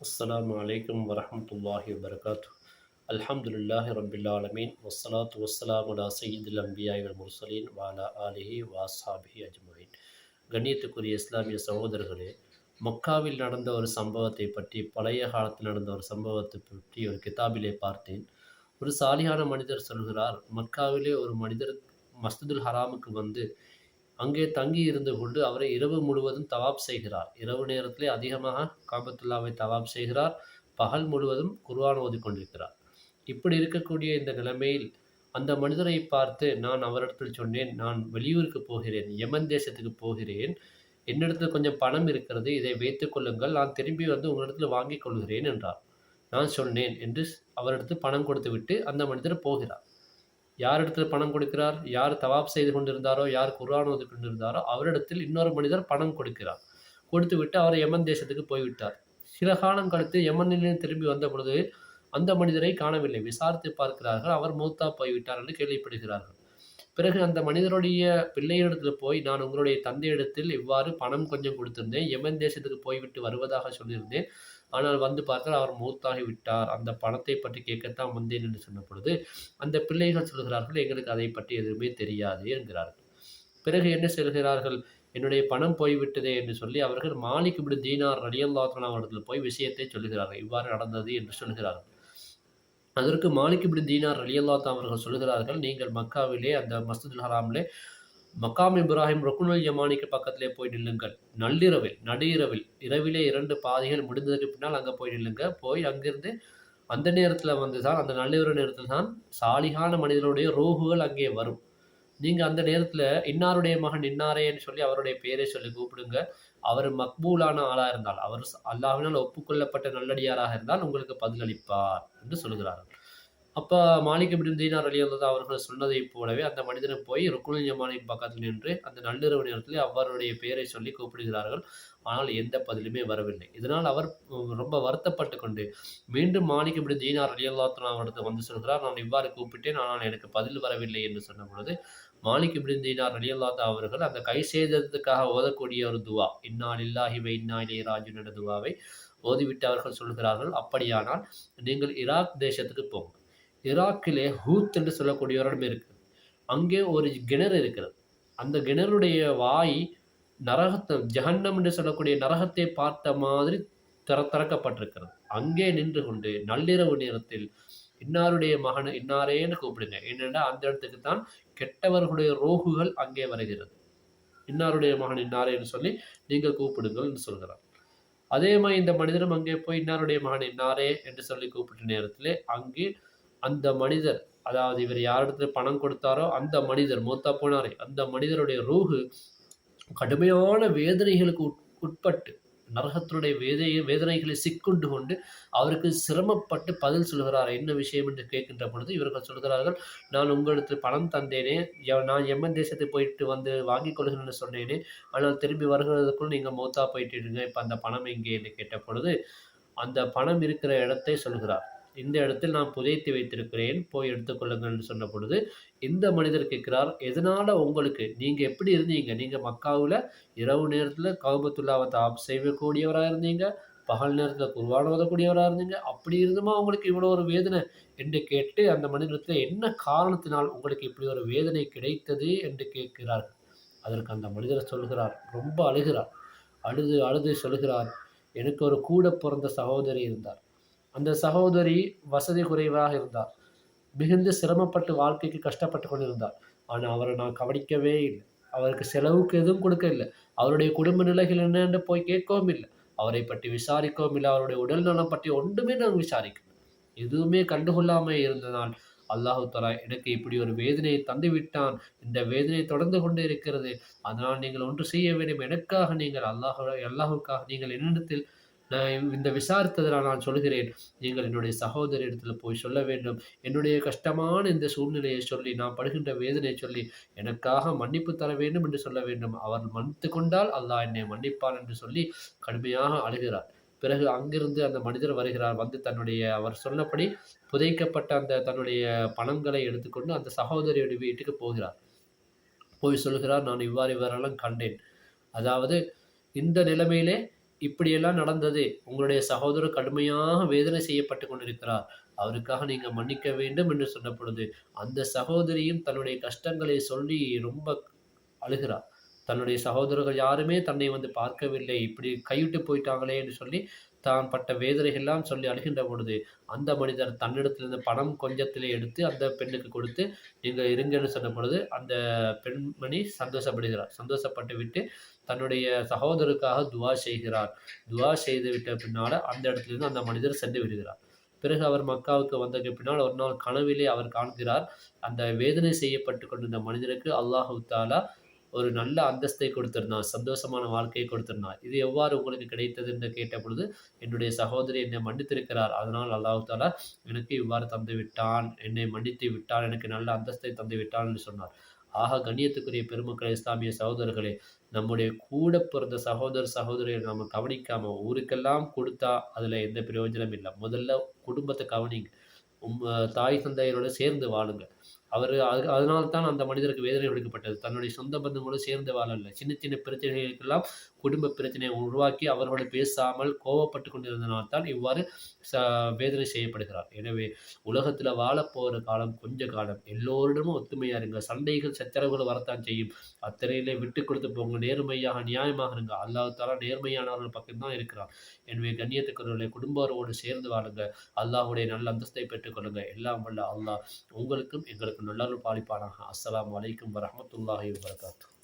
அஸ்லாம் வலைக்கம் வரமத்துல்லாஹி வபர்காத்து அல்ஹம்துலில்லாஹி ரபில் வசலாத்து வசலாம் அலா சயீதுல் அம்பியாயுல் முர்சலீன் வாலா ஆலிஹி வாசாபிஹி அஜ்மாயின். கண்ணியத்துக்குரிய இஸ்லாமிய சகோதரர்களே மக்காவில் நடந்த ஒரு சம்பவத்தை பற்றி பழைய காலத்தில் நடந்த ஒரு சம்பவத்தை பற்றி ஒரு கிதாபிலே பார்த்தேன். ஒரு சாலியான மனிதர் சொல்கிறார் மக்காவிலே ஒரு மனிதர் மஸ்துதுல் ஹராமுக்கு வந்து அங்கே தங்கி இருந்து கொண்டு அவரை இரவு முழுவதும் தவாப் செய்கிறார். இரவு நேரத்திலே அதிகமாக காபத்துல்லாவை தவாப் செய்கிறார். பகல் முழுவதும் குர்வான் ஓதிக்கொண்டிருக்கிறார் இப்படி இருக்கக்கூடிய இந்த நிலைமையில் அந்த மனிதரை பார்த்து நான் அவரிடத்தில் சொன்னேன் நான் வெளியூருக்கு போகிறேன் யமன் தேசத்துக்கு போகிறேன் என்னிடத்தில் கொஞ்சம் பணம் இருக்கிறது இதை வைத்து கொள்ளுங்கள் நான் திரும்பி வந்து உங்களிடத்தில் வாங்கிக் கொள்கிறேன் என்றார். நான் சொன்னேன் என்று அவரிடத்து பணம் கொடுத்து விட்டு அந்த மனிதர் போகிறார். யார் இடத்துல பணம் கொடுக்கிறார்? யார் தவாப் செய்து கொண்டிருந்தாரோ? யார் குரான் ஓதி கொண்டிருந்தாரோ? அவரிடத்தில் இன்னொரு மனிதர் பணம் கொடுக்கிறார். கொடுத்து விட்டு அவர் யமன் தேசத்துக்கு போய்விட்டார். சில காலம் கழித்து யமனிலிருந்து திரும்பி வந்த பொழுது அந்த மனிதரை காணவில்லை. விசாரித்து பார்க்கிறார்கள். அவர் மூத்தா போய்விட்டார் என்று கேள்விப்படுகிறார்கள். பிறகு அந்த மனிதருடைய பிள்ளையிடத்தில் போய் நான் உங்களுடைய தந்தையிடத்தில் இவ்வாறு பணம் கொஞ்சம் கொடுத்திருந்தேன். யமன் தேசத்துக்கு போய்விட்டு வருவதாக சொல்லியிருந்தேன். ஆனால் வந்து பார்த்தால் அவர் மூத்தாகி விட்டார். அந்த பணத்தை பற்றி கேட்கத்தான் வந்தேன் என்று சொன்ன பொழுது அந்த பிள்ளைகள் சொல்கிறார்கள் எங்களுக்கு அதை பற்றி எதுவுமே தெரியாது என்கிறார்கள். பிறகு என்ன சொல்கிறார்கள்? என்னுடைய பணம் போய்விட்டதே என்று சொல்லி அவர்கள் மாலிக் இப்படி தீனார் ரலியல்லாத்தன் அவர்கள் போய் விஷயத்தை சொல்லுகிறார்கள் இவ்வாறு நடந்தது என்று சொல்கிறார்கள். அதற்கு மாலிக் இப்படி தீனார் ரலியல்லாத்தா அவர்கள் சொல்கிறார்கள் நீங்கள் மக்காவிலே அந்த மஸ்துல் ஹராமிலே மக்காம் இப்ராஹிம் ருக்குனுல் யமானிக்கு பக்கத்திலே போய் நில்லுங்கள். நள்ளிரவில் நடுஇரவில் இரவிலே இரண்டு பாதைகள் முடிந்ததுக்கு பின்னால் அங்கே போய் நில்லுங்க. போய் அங்கிருந்து அந்த நேரத்தில் வந்து தான் அந்த நள்ளிரவு நேரத்தில் தான் சாலிகான மனிதனுடைய ரோகுகள் அங்கே வரும். நீங்கள் அந்த நேரத்தில் இன்னாருடைய மகன் இன்னாரேன்னு சொல்லி அவருடைய பேரை சொல்லி கூப்பிடுங்க. அவர் மக்பூலான ஆளாக இருந்தால் அவர் அல்லாஹினால் ஒப்புக்கொள்ளப்பட்ட நல்லடியாராக இருந்தால் உங்களுக்கு பதிலளிப்பார் என்று சொல்கிறார்கள் அப்போ மாலிக் இப்னு தீனார் அலி அல்லது அவர்கள் சொன்னதைப் போலவே அந்த மனிதனை போய் ருக்குல் யமானின் பக்கத்தில் நின்று அந்த நள்ளிரவு நேரத்தில் அவருடைய பெயரை சொல்லி கூப்பிடுகிறார்கள். ஆனால் எந்த பதிலுமே வரவில்லை. இதனால் அவர் ரொம்ப வருத்தப்பட்டு கொண்டு மீண்டும் மாலிக் இப்னு தீனார் அலி அல்லா அவரிடத்தில் வந்து சொல்கிறார் நான் இவ்வாறு கூப்பிட்டேன் ஆனால் எனக்கு பதில் வரவில்லை என்று சொன்ன பொழுது மாலிக் இப்னு தீனார் அலி அல்லாத்தா அவர்கள் அந்த கை செய்ததுக்காக ஓதக்கூடிய ஒரு துவா இன்னால் இல்லாஹிவை இன்னா இலே ராஜுன துவாவை ஓதிவிட்டு அவர்கள் சொல்கிறார்கள். அப்படியானால் நீங்கள் ஈராக் தேசத்துக்கு போங்க ஈராக்கிலே ஹூத் என்று சொல்லக்கூடிய ஒரு இடம் இருக்குது. அங்கே ஒரு கிணறு இருக்கிறது. அந்த கிணறுடைய வாய் நரகத்தை ஜஹன்னம் என்று சொல்லக்கூடிய நரகத்தை பார்த்த மாதிரி திற திறக்கப்பட்டிருக்கிறது. அங்கே நின்று கொண்டு நள்ளிரவு நேரத்தில் இன்னாருடைய மகன் இன்னாரேன்னு கூப்பிடுங்க. என்னென்னா அந்த இடத்துக்கு தான் கெட்டவர்களுடைய ரோகுகள் அங்கே வருகிறது. இன்னாருடைய மகன் இன்னாரேன்னு சொல்லி நீங்கள் கூப்பிடுங்கள் என்று சொல்கிறார். அதே மாதிரி இந்த மனிதரும் அங்கே போய் இன்னாருடைய மகன் இன்னாரே என்று சொல்லி கூப்பிட்ட நேரத்திலே அங்கே அந்த மனிதர் அதாவது இவர் யாரிடத்துல பணம் கொடுத்தாரோ அந்த மனிதர் மூத்தா போனாரே அந்த மனிதருடைய ரூஹு கடுமையான வேதனைகளுக்கு உட்பட்டு நரகத்தினுடைய வேதை வேதனைகளை சிக்கொண்டு கொண்டு அவருக்கு சிரமப்பட்டு பதில் சொல்கிறார் என்ன விஷயம் என்று கேட்கின்ற பொழுது இவர்கள் சொல்கிறார்கள் நான் உங்களுக்கு பணம் தந்தேனே நான் எம்மன் தேசத்தை போயிட்டு வந்து வாங்கி கொள்கிறேன்னு சொன்னேனே ஆனால் திரும்பி வருகிறதுக்குள் நீங்கள் மூத்தா போயிட்டுருங்க இப்போ அந்த பணம் எங்கே? என்று கேட்ட பொழுது அந்த பணம் இருக்கிற இடத்தை சொல்கிறார். இந்த இடத்தில் நான் புதைத்து வைத்திருக்கிறேன் போய் எடுத்துக்கொள்ளுங்கள்னு சொன்ன பொழுது இந்த மனிதர் கேட்கிறார் எதனால் உங்களுக்கு? நீங்கள் எப்படி இருந்தீங்க? நீங்கள் மக்காவில் இரவு நேரத்தில் கவுபத்துல்லாவை தாப் செய்யக்கூடியவராக இருந்தீங்க பகல் நேரத்தில் குருவான ஓதக்கூடியவராக இருந்தீங்க அப்படி இருந்துமா உங்களுக்கு இவ்வளோ ஒரு வேதனை? என்று கேட்டு அந்த மனிதத்தில் என்ன காரணத்தினால் உங்களுக்கு இப்படி ஒரு வேதனை கிடைத்தது? என்று கேட்கிறார். அதற்கு அந்த மனிதர் சொல்கிறார் ரொம்ப அழுகிறார் அழுது அழுது சொல்கிறார். எனக்கு ஒரு கூட பிறந்த சகோதரி இருந்தார். அந்த சகோதரி வசதி குறைவாக இருந்தார். மிகுந்த சிரமப்பட்டு வாழ்க்கைக்கு கஷ்டப்பட்டு கொண்டிருந்தார். ஆனால் அவரை நான் கவனிக்கவே இல்லை. அவருக்கு செலவுக்கு எதுவும் கொடுக்க இல்லை அவருடைய குடும்ப நிலைகள் என்னென்று போய் கேட்கவும் இல்லை. அவரை பற்றி விசாரிக்கவும் இல்லை. அவருடைய உடல் நலம் பற்றி ஒன்றுமே நான் விசாரிக்கணும் எதுவுமே கண்டுகொள்ளாமல் இருந்ததால் அல்லாஹு தலா எனக்கு இப்படி ஒரு வேதனையை தந்து விட்டான். இந்த வேதனை தொடர்ந்து கொண்டு இருக்கிறது. அதனால் நீங்கள் ஒன்று செய்ய வேண்டும். எனக்காக நீங்கள் அல்லாஹ் அல்லாஹுக்காக நீங்கள் என்னிடத்தில் நான் இந்த விசாரித்ததில் நான் சொல்கிறேன் நீங்கள் என்னுடைய சகோதரிடத்தில் போய் சொல்ல வேண்டும். என்னுடைய கஷ்டமான இந்த சூழ்நிலையை சொல்லி நான் படுகின்ற வேதனையை சொல்லி எனக்காக மன்னிப்பு தர வேண்டும் என்று சொல்ல வேண்டும். அவர் மன்னித்து கொண்டால் அல்லாஹ் என்னை மன்னிப்பான் என்று சொல்லி கடுமையாக அழுகிறார். பிறகு அங்கிருந்து அந்த மனிதர் வருகிறார். வந்து தன்னுடைய அவர் சொன்னபடி புதைக்கப்பட்ட அந்த தன்னுடைய பணங்களை எடுத்துக்கொண்டு அந்த சகோதரியுடைய வீட்டுக்கு போகிறார். போய் சொல்கிறார் நான் இவ்வாறு இவரெல்லாம் கண்டேன். அதாவது இந்த நிலைமையிலே இப்படியெல்லாம் நடந்தது. உங்களுடைய சகோதரர் கடுமையாக வேதனை செய்யப்பட்டு கொண்டிருக்கிறார். அவருக்காக நீங்க மன்னிக்க வேண்டும் என்று சொன்ன பொழுது அந்த சகோதரியும் தன்னுடைய கஷ்டங்களை சொல்லி ரொம்ப அழுகிறார். தன்னுடைய சகோதரர்கள் யாருமே தன்னை வந்து பார்க்கவில்லை. இப்படி கைவிட்டு போயிட்டாங்களே என்று சொல்லி தான் பட்ட வேதனைகள்லாம் சொல்லி அழுகின்ற பொழுது அந்த மனிதர் தன்னிடத்திலிருந்து பணம் கொஞ்சத்திலே எடுத்து அந்த பெண்ணுக்கு கொடுத்து நீங்கள் இருங்கன்னு சொன்ன பொழுது அந்த பெண்மணி சந்தோஷப்படுகிறார். சந்தோஷப்பட்டு விட்டு தன்னுடைய சகோதரருக்காக துவா செய்கிறார். துவா செய்து விட்ட பின்னால் அந்த இடத்துலேருந்து அந்த மனிதர் சென்று விடுகிறார். பிறகு அவர் மக்காவுக்கு வந்ததுக்கு பின்னால் ஒரு நாள் கனவிலே அவர் காண்கிறார் அந்த வேதனை செய்யப்பட்டு கொண்டிருந்த மனிதருக்கு அல்லாஹு தாலா ஒரு நல்ல அந்தஸ்தை கொடுத்திருந்தான் சந்தோஷமான வாழ்க்கையை கொடுத்திருந்தான் இது எவ்வாறு உங்களுக்கு கிடைத்தது என்று கேட்ட பொழுது என்னுடைய சகோதரி என்னை மன்னித்திருக்கிறார். அதனால் அல்லாஹு தாலா எனக்கு இவ்வாறு தந்து விட்டான். என்னை மன்னித்து விட்டான். எனக்கு நல்ல அந்தஸ்தை தந்து விட்டான் என்று சொன்னார். ஆக கண்ணியத்துக்குரிய பெருமக்கள் இஸ்லாமிய சகோதரர்களே நம்முடைய கூட பிறந்த சகோதர சகோதரியை நம்ம கவனிக்காம ஊருக்கெல்லாம் கொடுத்தா அதில் எந்த பிரயோஜனம் இல்லை. முதல்ல குடும்பத்தை கவனிங்க. உம் தாய் தந்தையரோட சேர்ந்து வாழுங்க. அவர் அது அதனால் தான் அந்த மனிதருக்கு வேதனை கொடுக்கப்பட்டது தன்னுடைய சொந்த பந்தங்களோடு சேர்ந்து வாழல சின்ன சின்ன பிரச்சனைகளுக்கெல்லாம் குடும்ப பிரச்சனையை உருவாக்கி அவர்களோடு பேசாமல் கோவப்பட்டு கொண்டிருந்தனால் தான் இவ்வாறு ச வேதனை செய்யப்படுகிறார். எனவே உலகத்தில் வாழப்போகிற காலம் கொஞ்ச காலம். எல்லோரிடமும் ஒத்துமையாக இருங்க. சண்டைகள் சச்சரவுகள் வரத்தான் செய்யும். அத்தனையிலே விட்டு கொடுத்து போங்க. நேர்மையாக நியாயமாக இருங்க. அல்லாஹால நேர்மையானவர்கள் பக்கம்தான் இருக்கிறார் எனவே கண்ணியத்துக்குரிய குடும்பரோடு சேர்ந்து வாழுங்க. அல்லாஹுடைய நல்ல அந்தஸ்தை பெற்றுக்கொள்ளுங்க எல்லாம் வல்ல அல்லாஹ் உங்களுக்கும் எங்களுக்கும் நல்லொரு பாலிப்பானாக அஸ்லாம் வலைக்கம் வரமத்துல்லாஹி வரகாத்து